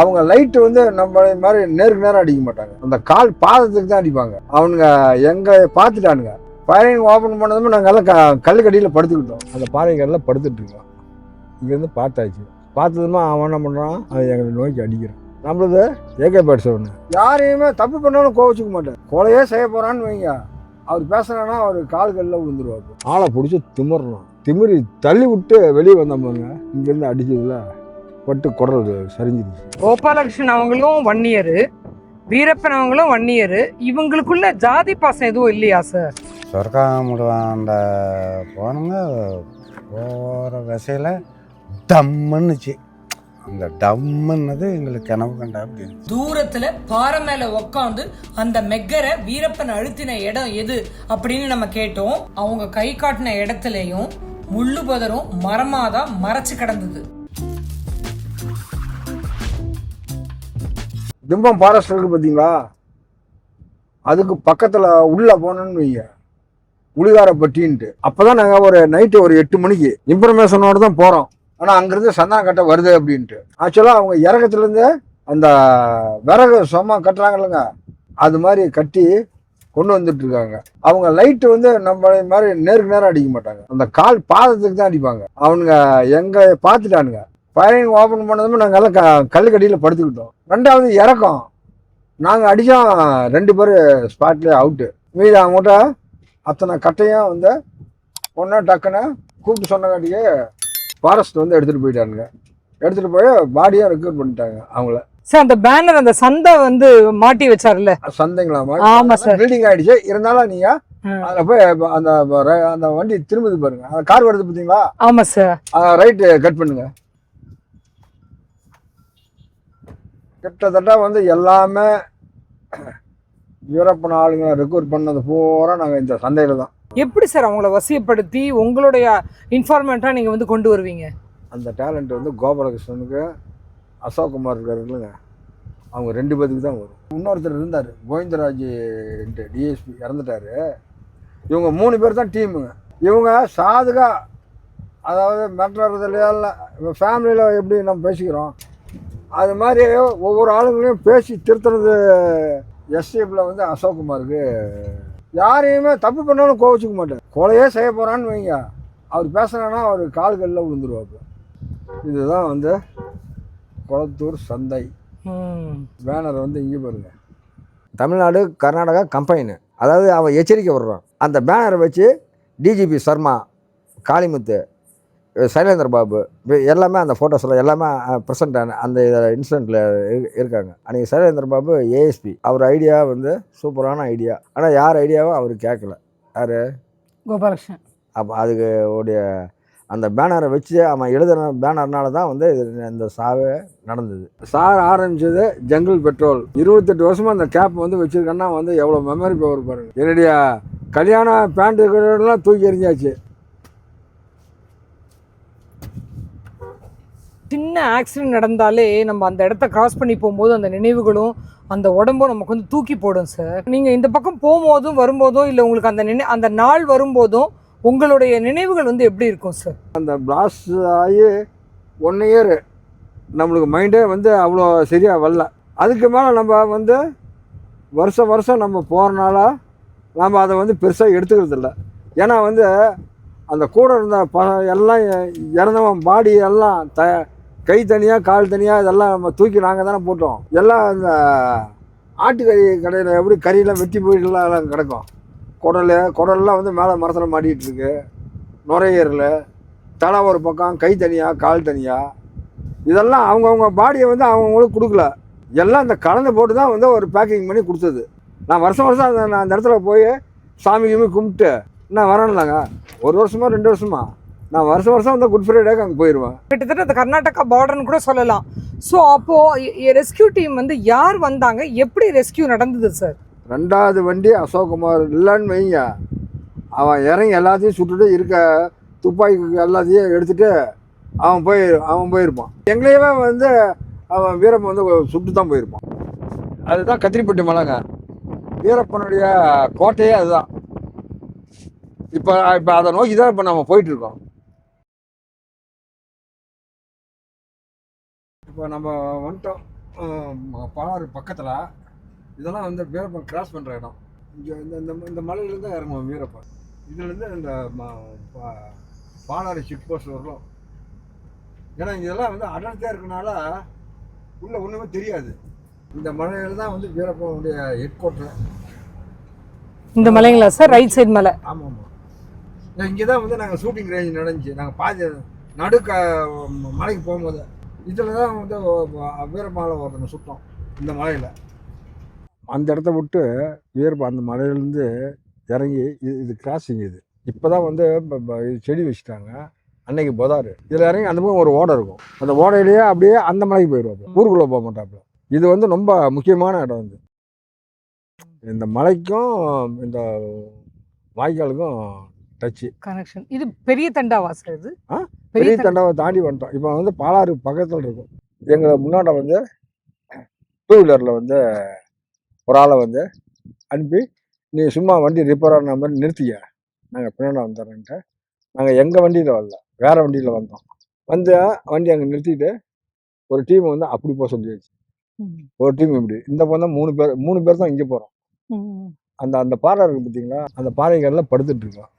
அவங்க லைட்டு வந்து நம்ம மாதிரி நேருக்கு நேரம் அடிக்க மாட்டாங்க. அந்த கால் பாதத்துக்கு தான் அடிப்பாங்க. அவனுங்க எங்க பார்த்துட்டானுங்க. பாறை ஓப்பன் பண்ணதுமே நாங்கள் எல்லாம் க கல்லுக்கடியில் படுத்துக்கிட்டோம். அந்த பாறைக்கடியில் படுத்துட்டு இருக்கோம். இங்கேருந்து பார்த்தாச்சு. பார்த்ததுமா அவன் என்ன பண்ணுறான் அவன் எங்களை நோக்கி அடிக்கிறான். நம்மளது ஏகே பேட்ஸ் ஒன்று யாரையுமே தப்பு பண்ணாலும் கோவச்சுக்க மாட்டேன். கொலையே செய்ய போகிறான்னு வைங்க. அவர் பேசுனான்னா அவர் கால்களில் விழுந்துருவாரு. ஆளை பிடிச்சி திமிறணும் திமிரி தள்ளி விட்டு வெளியே வந்தோம்பாங்க இங்கேருந்து அடிச்சதுல பட்டு குடல் சரிஞ்சிருச்சு. கோபாலகிருஷ்ணன் அவங்களும் ஒன் இயரு வீரப்பன் அவங்களும் ஒன் இயரு இவங்களுக்குள்ள ஜாதி பாசம் எதுவும் இல்லையா சார் சொர்க்காமுடுவாண்ட போனவங்க போகிற விசையில் டம்முன்னுச்சு அந்த டம்முன்னது எங்களுக்கு கனவு கண்டா அப்படின்னு தூரத்துல பாறை மேல உக்காந்து அந்த மெக்கரை வீரப்பன் அழுத்தின இடம் எது அப்படின்னு நம்ம கேட்டோம். அவங்க கை காட்டின இடத்துலயும் முள்ளு பதரும் மரமாதான் மறைச்சு கிடந்தது. திம்பம் ஃபாரஸ்ட் இருக்கு பார்த்தீங்களா? அதுக்கு பக்கத்தில் உள்ளே போனோன்னு வைங்க. உளிகாரப்பட்டின்ட்டு. அப்போ தான் நாங்கள் ஒரு நைட்டு ஒரு எட்டு மணிக்கு இன்ஃபர்மேஷனோடு தான் போகிறோம் ஆனால் அங்கேருந்து சந்தனம் கட்ட வருது அப்படின்ட்டு. ஆக்சுவலாக அவங்க இறக்கத்துலேருந்து அந்த விறகு சும்மா கட்டுறாங்க இல்லைங்க அது மாதிரி கட்டி கொண்டு வந்துட்டு இருக்காங்க. அவங்க லைட்டு வந்து நம்ம மாதிரி நேருக்கு நேரம் அடிக்க மாட்டாங்க. அந்த கால் பாதத்துக்கு தான் அடிப்பாங்க. அவனுங்க எங்க பார்த்துட்டானுங்க. ஃபயரிங் ஓப்பன் பண்ணதுமே நாங்கள் எல்லாம் க கல்லுக்கடியில் படுத்துக்கிட்டோம். ரெண்டாவது இறக்கம். நாங்கள் அடித்தோம் ரெண்டு பேர் ஸ்பாட்லேயே அவுட்டு மீதி அவங்ககிட்ட அத்தனை கட்டையும் வந்து ஒன்றா டக்குன்னு கூப்பிட்டு சொன்னங்காட்டியே ஃபாரஸ்ட் வந்து எடுத்துகிட்டு போயிட்டானுங்க. எடுத்துகிட்டு போய் பாடியாக ரெக்யூர் பண்ணிட்டாங்க அவங்கள. சார் அந்த பேனர் அந்த சந்தை வந்து மாட்டி வச்சார்ல சந்தைங்களா? ஆமா சார். பில்டிங் ஆயிடுச்சு. இருந்தாலும் நீங்கள் ம். அதில் போய் அந்த அந்த வண்டி திரும்புது பாருங்க. அந்த கார் வருது பார்த்தீங்களா ஆமா சார் ரைட்டு கட் பண்ணுங்க. கிட்டத்தட்ட வந்து எல்லாமே வீரப்பன் ஆளுங்களை ரெக்ரூட் பண்ணது பூரா நாங்கள் இந்த சந்தையில் தான். எப்படி சார் அவங்கள வசியப்படுத்தி உங்களுடைய இன்ஃபார்மெண்ட்டா நீங்க வந்து கொண்டு வருவீங்க? அந்த டேலண்ட் வந்து கோபாலகிருஷ்ணனுக்கு அசோக் குமார் இருக்காரு இல்லைங்க அவங்க ரெண்டு பேத்துக்கு தான் வரும். இன்னொருத்தர் இருந்தார் கோவிந்தராஜ் டிஎஸ்பி இறந்துட்டாரு. இவங்க மூணு பேர் தான் டீமுங்க. இவங்க சாதுகா அதாவது மெட்ரோதில் இல்லை ஃபேமிலியில் எப்படி நம்ம பேசிக்கிறோம்? அது மாதிரி ஒவ்வொரு ஆளுங்களையும் பேசி திருத்துறது எஸ்டிஎஃப்ல வந்து அசோக் குமாருக்கு யாரையுமே தப்பு பண்ணாலும் கோவச்சிக்க மாட்டேன் கொலையே செய்ய போகிறான்னு வைங்க. அவர் பேசுனான்னா அவர் கால்களில் விழுந்துருவாப்பு இதுதான் வந்து குளத்தூர் சந்தை. பேனர் வந்து இங்கே பாருங்க. தமிழ்நாடு கர்நாடகா கம்பைனு. அதாவது அவன் எச்சரிக்கை விடுறான் அந்த பேனரை வச்சு டிஜிபி சர்மா காளிமுத்து சைலேந்திர பாபு எல்லாமே அந்த ஃபோட்டோஸில் எல்லாமே ப்ரெசென்ட் அந்த இன்சிடெண்ட்டில் இருக்காங்க. அன்றைக்கி சைலேந்திர பாபு ஏஎஸ்பி அவர் ஐடியா வந்து சூப்பரான ஐடியா ஆனால் யார் ஐடியாவும் அவர் கேட்கல யார்? கோபாலகிருஷ்ணன். அப்போ அதுக்கு உடைய அந்த பேனரை வச்சு அவன் எழுதின பேனர்னால தான் வந்து இது இந்த சாவே நடந்தது. சார் ஆரம்பிச்சது ஜங்கிள் பெட்ரோல் இருபத்தெட்டு வருஷமா அந்த கேப் வந்து வச்சிருக்கேன்னா வந்து எவ்வளோ மெமரி பவர் பாருங்க. என்னுடைய கல்யாண பேண்ட்டுலாம் தூக்கி எறிஞ்சாச்சு. சின்ன ஆக்சிடென்ட் நடந்தாலே நம்ம அந்த இடத்த கிராஸ் பண்ணி போகும்போது அந்த நினைவுகளும் அந்த உடம்பும் நமக்கு வந்து தூக்கி போடும் சார் நீங்கள் இந்த பக்கம் போகும்போதும் வரும்போதும் இல்லை உங்களுக்கு அந்த நினை அந்த நாள் வரும்போதும் உங்களுடைய நினைவுகள் வந்து எப்படி இருக்கும் சார் அந்த பிளாஸ்ட் ஆகி ஒன் இயர் நம்மளுக்கு மைண்டே வந்து அவ்வளோ சரியாக வரல. அதுக்கு மேலே நம்ம வந்து வருஷம் வருஷம் நம்ம போகிறனால நம்ம அதை வந்து பெருசாக எடுத்துக்கிறது இல்லை. ஏன்னா வந்து அந்த கூட இருந்த ப எல்லாம் இறந்தவன் பாடி எல்லாம் த கை தனியாக கால் தனியாக இதெல்லாம் நம்ம தூக்கி நாங்கள் தானே போட்டோம். எல்லாம் இந்த ஆட்டுக்கறி கடையில் எப்படி கறியெல்லாம் வெட்டி போயிட்டுலாம் எல்லாம் கிடக்கும். குடல் குடல்லாம் வந்து மேலே மரத்தில் மாட்டிகிட்டு இருக்கு. நுரையீரல் தலை ஒரு பக்கம் கை தனியாக கால் தனியாக இதெல்லாம் அவங்கவுங்க பாடியை வந்து அவங்கவுங்களுக்கு கொடுக்கல. எல்லாம் அந்த கலந்து போட்டு தான் வந்து ஒரு பேக்கிங் பண்ணி கொடுத்தது. நான் வருஷம் வருஷம் அந்த நான் அந்த இடத்துல போய் சாமி கும்பிட்டு நான் வரேன்லாங்க ஒரு வருஷமா ரெண்டு வருஷமா? நான் வருஷம் வருஷம் வந்து குட் ஃப்ரைடேக்கு அங்கே போயிடுவேன் கிட்டத்தட்ட அந்த கர்நாடகா பார்டர்னு கூட சொல்லலாம். ஸோ அப்போ ரெஸ்கியூ டீம் வந்து யார் வந்தாங்க? எப்படி ரெஸ்கியூ நடந்தது சார் ரெண்டாவது வண்டி அசோக்குமார் இல்லைன்னு வைங்க. அவன் இறங்கி எல்லாத்தையும் சுட்டுட்டு இருக்க துப்பாக்கி எல்லாத்தையும் எடுத்துட்டு அவன் போய் அவன் போயிருப்பான். எங்களையவே வந்து அவன் வீரப்பன் வந்து சுட்டு தான் போயிருப்பான். அதுதான் கத்திரிப்பட்டி மலைங்க. வீரப்பனுடைய கோட்டையே அதுதான். இப்போ இப்போ அதை நோக்கி தான் இப்போ நம்ம போயிட்டு இப்போ நம்ம வந்துட்டோம். பாலாறு பக்கத்தில். இதெல்லாம் வந்து வீரப்பன் கிராஸ் பண்ணுற இடம். இங்கே இந்த இந்த இந்த மலையிலேருந்து தான் இறங்குவோம் வீரப்பன். இதுலேருந்து இந்த பாலாறு செக் போஸ்ட் வரலாம். ஏன்னா இதெல்லாம் வந்து அடர்த்தியாக இருக்கனால உள்ள ஒன்றுமே தெரியாது. இந்த மலையில தான் வந்து வீரப்பனுடைய ஹெட் குவார்ட்டர் இந்த மலைங்களா சார்? ரைட் சைடு மலை. ஆமாம் ஆமாம் இங்கே தான் வந்து நாங்கள் ஷூட்டிங் ரேஞ்ச் நடந்துச்சு. நாங்கள் பாதி நடு க மலைக்கு போகும்போது. இதில் தான் வந்து வீரமாலை ஒருத்தங்க சுத்தம் இந்த மலையில். அந்த இடத்த விட்டு வீரப்ப அந்த மலையிலேருந்து இறங்கி இது இது கிராசிங் இது. இப்போ தான் வந்து ப- ப- இது செடி வச்சுட்டாங்க. அன்னைக்கு புதாரு. இதில் இறங்கி அந்த பக்கம் ஒரு ஓடை இருக்கும். அந்த ஓடையிலேயே அப்படியே அந்த மலைக்கு போயிடுவாப்புல ஊருக்குள்ளே போக மாட்டாப்புல. இது வந்து ரொம்ப முக்கியமான இடம் வந்து இந்த மலைக்கும் இந்த வாய்க்காலுக்கும் டச்சு கனெக்ஷன் இது பெரிய தண்டாவா சார் இது. ஆ? பெரிய பெரிய தண்டா. தண்டாவை தாண்டி வந்துட்டோம். இப்போ வந்து பாலாறு பக்கத்தில் இருக்கும். எங்களை முன்னாடி வந்து டூ வீலரில் வந்து ஒரு ஆளை வந்து அனுப்பி நீ சும்மா வண்டி ரிப்பேர் ஆன மாதிரி நிறுத்திக்க. நாங்கள் பின்னாடி வந்துடுறேன்ட்டு. நாங்கள் எங்கள் வண்டியில் வரல. வேறு வண்டியில் வந்தோம். வந்து வண்டி அங்கே நிறுத்திட்டு ஒரு டீம் வந்து அப்படி போக சொல்லியாச்சு. ஒரு டீம் இப்படி. இந்த தான் மூணு பேர் மூணு பேர் தான் இங்கே போகிறோம். அந்த அந்த பாறை இருக்குது பார்த்தீங்களா அந்த பாறைகளில் படுத்துட்டு இருக்கோம்.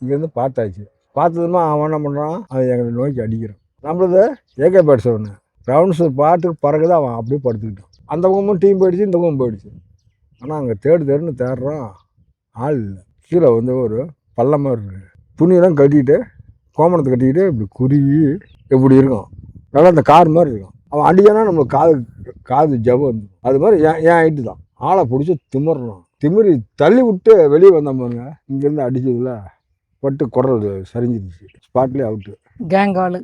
இங்கேருந்து பார்த்தாச்சு. பார்த்ததுமா அவன் என்ன பண்ணுறான் அதை எங்களை நோக்கி அடிக்கிறான். நம்மளது ஏகே பேட்ஸ் ஒன்று ரவுண்ட்ஸ் பாட்டுக்கு பறகுது அவன் அப்படியே படுத்துக்கிட்டான். அந்த பக்கமும் டீம் போயிடுச்சு இந்த பக்கமும் போயிடுச்சு. ஆனால் அங்கே தேடு தேடுன்னு தேடுறான். ஆள் இல்லை. கீழே வந்து ஒரு பள்ளம் மாதிரி இருக்குது துணியெல்லாம் கட்டிக்கிட்டு கோமணத்தை கட்டிக்கிட்டு இப்படி குறுகி இப்படி இருக்கும் நல்லா அந்த கார் மாதிரி இருக்கும் அவன் அடிக்கனா நம்மளுக்கு காது காது ஜபம் வந்து அது மாதிரி ஏன் ஏன் ஆகிட்டு தான். ஆளை பிடிச்சி திமிர்றான். திமிரி தள்ளி விட்டு வெளியே வந்தான் பாருங்க. இங்கேருந்து அடிச்சதுல. பட்டு குடல் சரிஞ்சிருச்சு. ஸ்பாட்லேயே அவுட்டு கேங் ஆளு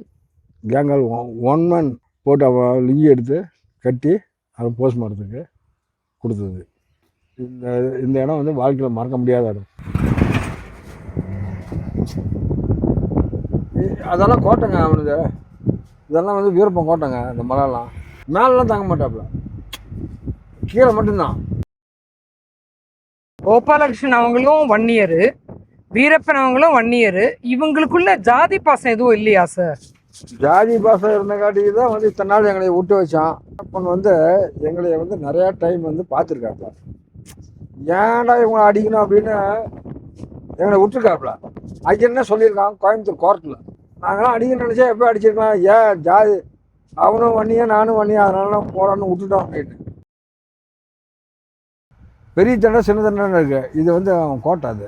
கேங்கால் ஒன் மேன் போட்டு அவன் லிங்கி எடுத்து கட்டி அதை போஸ்ட்மார்ட்டத்துக்கு கொடுத்தது. இந்த இந்த இடம் வந்து வாழ்க்கையில் மறக்க முடியாத இடம். அதெல்லாம் கோட்டைங்க அவனுது இதெல்லாம் வந்து வீரப்பன் கோட்டைங்க இந்த மலையெல்லாம். மேலெலாம் தாங்க மாட்டாப்புல கீழே மட்டும்தான். கோபாலகிருஷ்ணன் அவங்களும் ஒன் இயர் வீரப்பன் அவங்களும் ஒன் இயர் இவங்களுக்குள்ள ஜாதி பாசம் எதுவும் இல்லையா சார் ஜாதி பாசம் இருந்தங்காட்டிக்கு தான் வந்து இத்தனை நாள் எங்களை விட்டு வச்சான். அப்பன் வந்து எங்களை வந்து நிறையா டைம் வந்து பார்த்துருக்காப்ல. ஏன்டா இவங்களை அடிக்கணும் அப்படின்னு எங்களை விட்டுருக்காப்ல. அதுக்கு சொல்லியிருக்காங்க சொல்லியிருக்கான் கோயம்புத்தூர் கோர்ட்டில் நாங்களாம் அடிக்கணும்னு நினச்சா எப்போ அடிச்சிருக்கலாம்? ஏன் ஜாதி? அவனும் வண்ணியா நானும் வண்ணியா அதனால போடான்னு விட்டுட்டோம் அப்படின்னு. பெரிய தண்டை சின்ன தண்டைன்னு இருக்குது இது வந்து அவன் கோட்டை அது.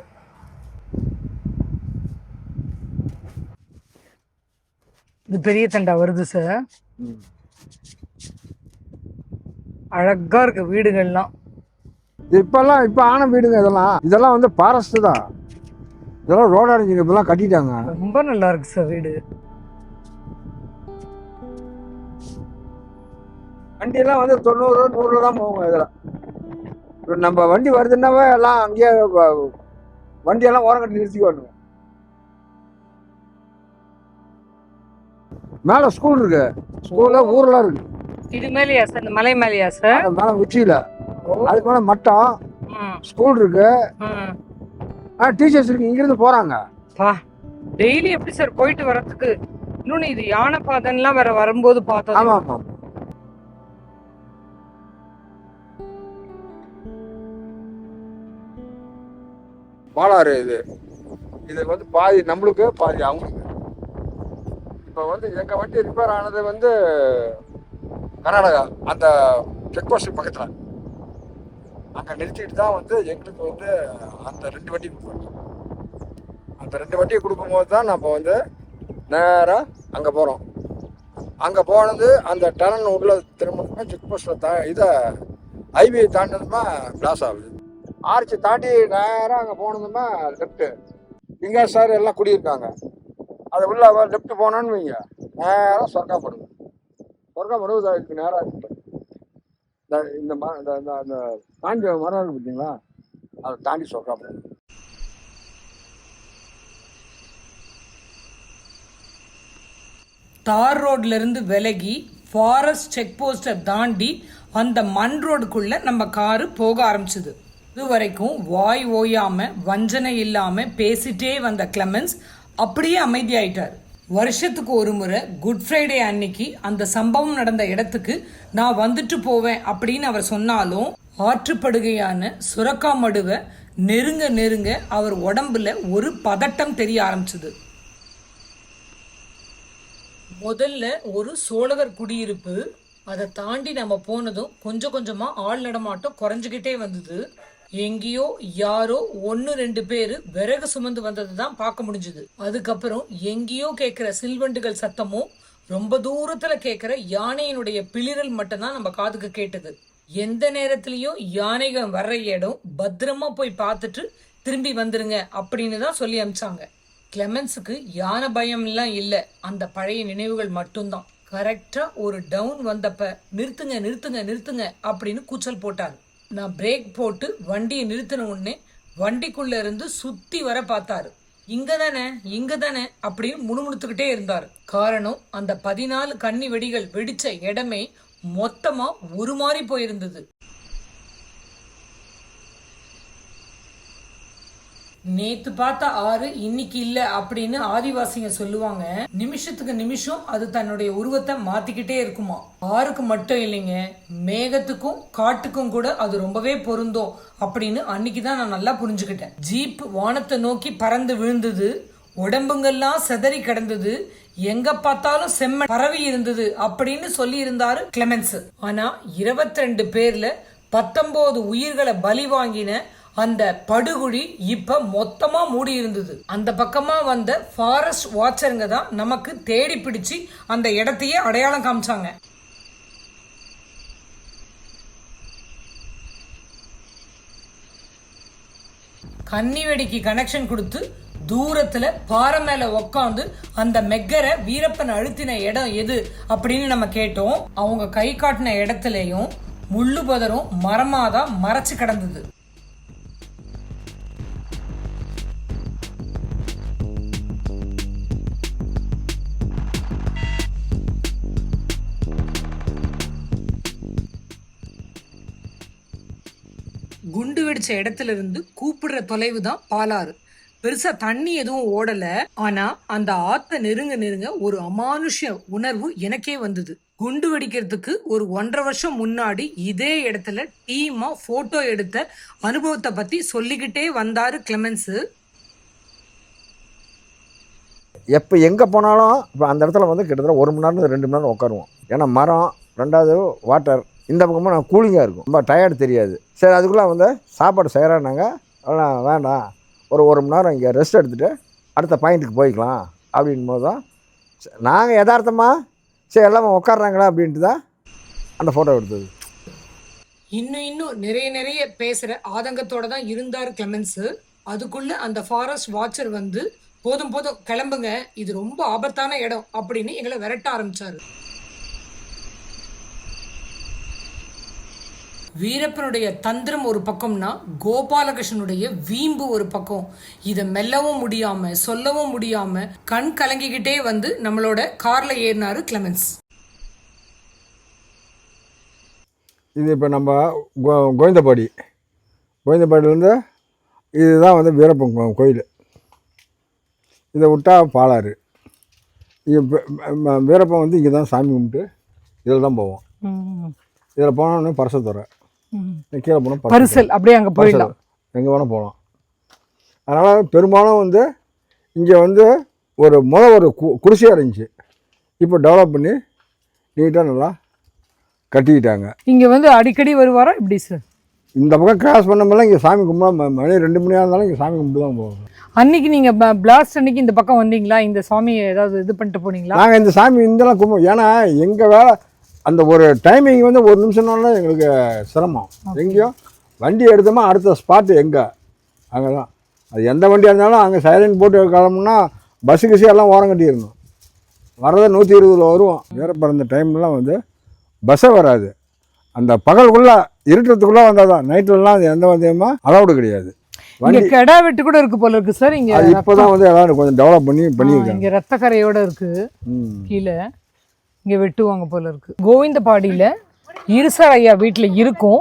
இது பெரிய தண்டா வருது சார். அழகா இருக்கு வீடுகள்லாம். இப்பெல்லாம் இப்போ ஆன வீடுங்க இதெல்லாம். இதெல்லாம் வந்து ஃபாரஸ்ட்டு தான். இதெல்லாம் ரோடு அடைஞ்சிங்க இப்பெல்லாம் கட்டிட்டாங்க. ரொம்ப நல்லா இருக்கு சார் வீடு. வண்டியெல்லாம் வந்து தொண்ணூறு நூறுல தான் போகும் இதில் இப்போ நம்ம வண்டி வருதுன்னாவே எல்லாம் அங்கேயே வண்டியெல்லாம் ஓரம் கட்டி நிறுத்தி மேலே ஸ்கூல் இருக்கு. ஸ்கூலில் ஊரெலாம் இருக்கு. இது மேலேயா சார் இந்த மலை மேலேயா சார் அது மேலே உச்சியில். அதுக்கு மேலே மட்டம். ம், ஸ்கூல் இருக்கு. ஆ டீச்சர்ஸ் இருக்கு. இங்கிருந்து போகிறாங்க பா டெய்லி எப்படி சார் போயிட்டு வரதுக்கு இன்னொன்னு இது யானை பாதன்லாம் வேற வரும்போது பார்த்தோம். ஆமாம் ஆமாம் பாலாறு இது. இது வந்து பாதி நம்மளுக்கு பாதி அவங்களுக்கு. இப்போ வந்து எங்கள் வண்டி ரிப்பேர் ஆனது வந்து கர்நாடகா அந்த செக் போஸ்ட் பக்கத்தில். அங்கே நிறுத்திட்டு தான் வந்து எங்களுக்கு வந்து அந்த ரெண்டு வண்டி கொடுப்பாங்க. அந்த ரெண்டு வண்டியை கொடுக்கும்போது தான் நம்ம வந்து நேராக அங்கே போகிறோம் அங்கே போனது அந்த டனல் உள்ள திரும்ப செக் போஸ்ட்டில் தா இதை ஹைவே தாண்டினதுமா கிளாஸ் ஆகுது. ஆர்ச்சி தாண்டி நேராக அங்கே போனதுமா லெஃப்ட்டு இங்கே சார் எல்லாம் குடியிருக்காங்க. அது உள்ள லெஃப்ட் போனோன்னு வைங்க. நேராக சொர்க்காப்படுது சொர்க்காப்படுது அதுக்கு நேராக இருக்கு. இந்த இந்த ம இந்த இந்த அந்த தாண்டி மரம் இருக்கு பார்த்தீங்களா அதை தாண்டி சொர்க்காப்படுது தார் ரோட்ல இருந்து விலகி ஃபாரஸ்ட் செக் போஸ்ட்டை தாண்டி அந்த மண் ரோடுக்குள்ளே நம்ம காரு போக ஆரம்பிச்சது. இது வரைக்கும் வாய் ஓயாம வஞ்சனை இல்லாம பேசிட்டே வந்த கிளமென்ஸ் அப்படியே அமைதியாயிட்டார். வருஷத்துக்கு ஒரு முறை குட் ஃப்ரைடே அன்னைக்கு அந்த சம்பவம் நடந்த இடத்துக்கு நான் வந்துட்டு போவேன் அப்படின்னு அவர் சொன்னாலும் ஆற்றுப்படுகையான சுரக்கா மடுவை நெருங்க நெருங்க அவர் உடம்புல ஒரு பதட்டம் தெரிய ஆரம்பிச்சது. முதல்ல ஒரு சோழவர் குடியிருப்பு அதை தாண்டி நம்ம போனதும் கொஞ்சம் கொஞ்சமாக ஆள் நடமாட்டம் குறைஞ்சிக்கிட்டே வந்தது. எங்கேயோ யாரோ ஒன்னு ரெண்டு பேர் விறகு சுமந்து வந்தது தான் பார்க்க முடிஞ்சது. அதுக்கப்புறம் எங்கேயோ கேட்குற சில்வண்டுகள் சத்தமும் ரொம்ப தூரத்துல கேட்குற யானையினுடைய பிளிரல் மட்டும்தான் நம்ம காதுக்கு கேட்டது. எந்த நேரத்திலயும் யானைகள் வர்ற இடம் பத்திரமா போய் பார்த்துட்டு திரும்பி வந்துருங்க அப்படின்னு தான் சொல்லி அமிச்சாங்க. கிளெமன்ஸுக்கு யானை பயம் எல்லாம் இல்லை. அந்த பழைய நினைவுகள் மட்டும்தான். கரெக்டா ஒரு டவுன் வந்தப்ப நிறுத்துங்க நிறுத்துங்க நிறுத்துங்க அப்படின்னு கூச்சல் போட்டார் நான் பிரேக் போட்டு வண்டியை நிறுத்தின உடனே வண்டிக்குள்ளே இருந்து சுற்றி வர பார்த்தாரு. இங்கே தானே இங்கே தானே அப்படின்னு முணுமுணுத்துக்கிட்டே இருந்தார். காரணம் அந்த பதினாலு கன்னி வெடிகள் வெடித்த இடமே மொத்தமாக ஒரு மாதிரி போயிருந்தது. நேத்து பார்த்த ஆறு இன்னைக்கு இல்ல அப்படின்னு ஆதிவாசிங்க சொல்லுவாங்க. நிமிஷத்துக்கு நிமிஷம் அது தன்னுடைய உருவத்தை மாத்திக்கிட்டே இருக்குமா? ஆறுக்கு மட்டும் இல்லைங்க மேகத்துக்கும் காட்டுக்கும் கூட அது ரொம்பவே பொருந்தும் அப்படின்னு அன்னைக்கு தான் நான் நல்லா புரிஞ்சுக்கிட்டேன். ஜீப் வானத்தை நோக்கி பறந்து விழுந்தது உடம்புங்கெல்லாம் செதறி கிடந்தது எங்க பார்த்தாலும் செம்ம பரவி இருந்தது அப்படின்னு சொல்லி இருந்தாரு கிளமென்ஸ். ஆனா இருபத்தி ரெண்டு பேர்ல பத்தொன்பது உயிர்களை பலி வாங்கின அந்த படுகுழி இப்ப மொத்தமா மூடி இருந்தது. அந்த பக்கமா வந்த ஃபாரஸ்ட் வாட்சருங்க தான் நமக்கு தேடி பிடிச்சு அந்த இடத்தையே அடையாளம் காமிச்சாங்க. கன்னி வெடிக்கு கனெக்ஷன் கொடுத்து தூரத்துல பாறை மேல உக்காந்து அந்த மெக்கரை வீரப்பன் அழுத்தின இடம் எது அப்படின்னு நம்ம கேட்டோம். அவங்க கை காட்டின இடத்துலயும் முள்ளு பதரும் மரமாதான் மறைச்சு கிடந்தது. குண்டு வெடிச்ச இடத்துல இருந்து கூப்பிடுற தொலைவு தான் பாலாறு. பெருசா தண்ணி எதுவும் ஓடல. ஆனா அந்த ஆத்த நெருங்க நெருங்க ஒரு அமானுஷ்ய உணர்வு எனக்கே வந்தது. குண்டு வெடிக்கிறதுக்கு ஒரு ஒன்றரை வருஷம் முன்னாடி இதே இடத்துல டீமா போட்டோ எடுத்த அனுபவத்தை பத்தி சொல்லிக்கிட்டே வந்தாரு கிளெமென்ஸ். எப்போ எங்கே போனாலும் இப்போ அந்த இடத்துல வந்து கிட்டத்தட்ட ஒரு மணி நேரம் ரெண்டு மணி நேரம் உட்காருவோம். ஏன்னா மரம் ரெண்டாவது வாட்டர் இந்த பக்கமாக நான் கூலிங்காக இருக்கும். ரொம்ப டயர்டு தெரியாது. சரி அதுக்குள்ளே வந்து சாப்பாடு செய்கிறானாங்க ஆனால் வேண்டாம். ஒரு ஒரு மணி நேரம் இங்கே ரெஸ்ட் எடுத்துகிட்டு அடுத்த பாயிண்ட்டுக்கு போய்க்கலாம். அப்படின் போது தான் நாங்கள் யதார்த்தமாக சரி எல்லாமே உட்காடுறாங்களா அப்படின்ட்டு தான் அந்த ஃபோட்டோ எடுத்தது. இன்னும் இன்னும் நிறைய நிறைய பேசுகிற ஆதங்கத்தோடு தான் இருந்தார் கிளமன்ஸு அதுக்குள்ளே அந்த ஃபாரஸ்ட் வாட்சர் வந்து போதும் போதும் கிளம்புங்க. இது ரொம்ப ஆபத்தான இடம் அப்படின்னு எங்களை விரட்ட ஆரம்பித்தார் வீரப்பனுடைய தந்திரம் ஒரு பக்கம்னா கோபாலகிருஷ்ணனுடைய வீம்பு ஒரு பக்கம். இதை மெல்லவும் முடியாம சொல்லவும் முடியாம கண் கலங்கிக்கிட்டே வந்து நம்மளோட கார்ல ஏறினாரு கிளெமென்ஸ். இது இப்போ நம்ம கோ கோவிந்தபாடி. கோவிந்தபாடியிலேருந்து இதுதான் வந்து வீரப்பன் கோயில். இதை விட்டா பாலாறு. வீரப்பன் வந்து இங்கே தான் சாமி கும்பிட்டு இதில் தான் போவோம். இதில் போனோடனே பரசத்துறை கீழே போனால் பரிசல் அப்படியே அங்க போயிடலாம். எங்கே வேணால் போகலாம் அதனால் பெரும்பாலும் வந்து இங்கே வந்து ஒரு முத ஒரு கு குடிசையாக இருந்துச்சு. இப்போ டெவலப் பண்ணி நீட்டாக நல்லா கட்டிக்கிட்டாங்க. இங்க வந்து அடிக்கடி வருவாரா இப்படி சார் இந்த பக்கம் கிராஸ் பண்ணமெல்லாம் இங்கே சாமி கும்பிடா மணி ரெண்டு மணியாக இருந்தாலும் இங்கே சாமி கும்பிட்டு தான் போவோம் அன்னைக்கு நீங்க பிளாஸ்ட் அன்னைக்கு இந்த பக்கம் வந்தீங்களா? இந்த சாமியை ஏதாவது இது பண்ணிட்டு போனீங்களா? நாங்கள் இந்த சாமி இந்தெல்லாம் கும்பிடுவோம் ஏன்னா எங்கள் வேலை அந்த ஒரு டைமிங் வந்து ஒரு நிமிஷம்னால எங்களுக்கு சிரமம். எங்கேயும் வண்டி எடுத்தோமா அடுத்த ஸ்பாட்டு எங்கே? அங்கே தான் அது எந்த வண்டியாக இருந்தாலும் அங்கே சைலண்ட் போட்டு கிளம்புனா பஸ்ஸு கிசு எல்லாம் ஓரம் கட்டிடணும். வரதை நூற்றி இருபதில் வருவோம். வேற பிறந்த டைம்லாம் வந்து பஸ்ஸே வராது. அந்த பகலுக்குள்ளே இருட்டுறதுக்குள்ளே வந்தால் தான் நைட்லலாம் அது எந்த வண்டியுமா? அலௌடு கிடையாது. வண்டி கெடா வெட்டு கூட இருக்கு போல இருக்கு சார். இங்க அது இப்போ தான் வந்து எல்லாரும் கொஞ்சம் டெவலப் பண்ணி பண்ணியிருக்காங்க. இங்க ரத்த கரையோட இருக்கு. ம். கீழே. இங்க வெட்டுவாங்க போல இருக்கு. கோவிந்தபாடியில இருசர் ஐயா வீட்டுல இருக்கும்.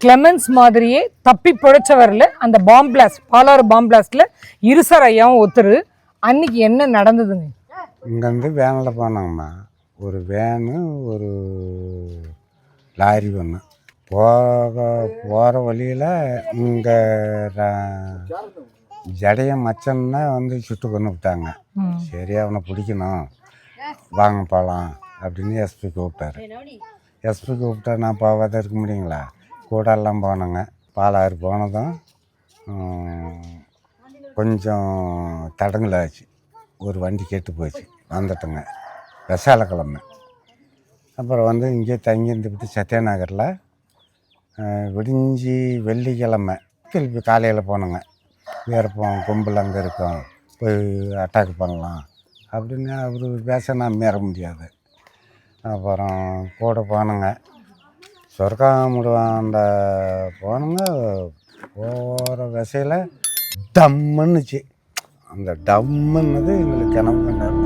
கிளெமன்ஸ் மாதிரியே தப்பி பிழைச்சவர்ல அந்த பாம் பிளாஸ்ட் பாலாறு பாம் பிளாஸ்ட்ல இருசர் ஐயாவும் ஒருத்தர் அன்னைக்கு என்ன நடந்ததுங்க? இங்கேருந்து வேனில் போனாங்கம்மா. ஒரு வேனு ஒரு லாரி ஒன்று போக போகிற வழியில் இங்கே ஜடைய மச்சன்னா வந்து சுட்டு கொண்டு விட்டாங்க. சரி அவனை பிடிக்கணும். வாங்க போகலாம் அப்படின்னு எஸ்பி கூப்பிட்டாரு. எஸ்பி கூப்பிட்டா நான் போகாத இருக்க முடியுங்களா? கூட எல்லாம் போனோங்க. பாலாறு போனதும் கொஞ்சம் தடங்கலாச்சு. ஒரு வண்டி கெட்டு போச்சு. வந்துட்டோங்க. விசாலக்கிழமை அப்புறம் வந்து இங்கே தங்கி இருந்துவிட்டு சத்யாநகரில் விடிஞ்சி வெள்ளிக்கிழமை திருப்பி காலையில் போனோங்க. வேறப்போம் கும்பல் அங்கே இருக்கோம். போய் அட்டாக் பண்ணலாம் அப்படின்னு அவர் பேச நான் மீற முடியாது. அப்புறம் கூட போனோங்க சொர்க்காமுடுவாண்ட போனோங்க போகிற விசையில் டம்முன்னுச்சு அந்த டம்முன்னது எங்களுக்கு கிணம்பு கண்டாரு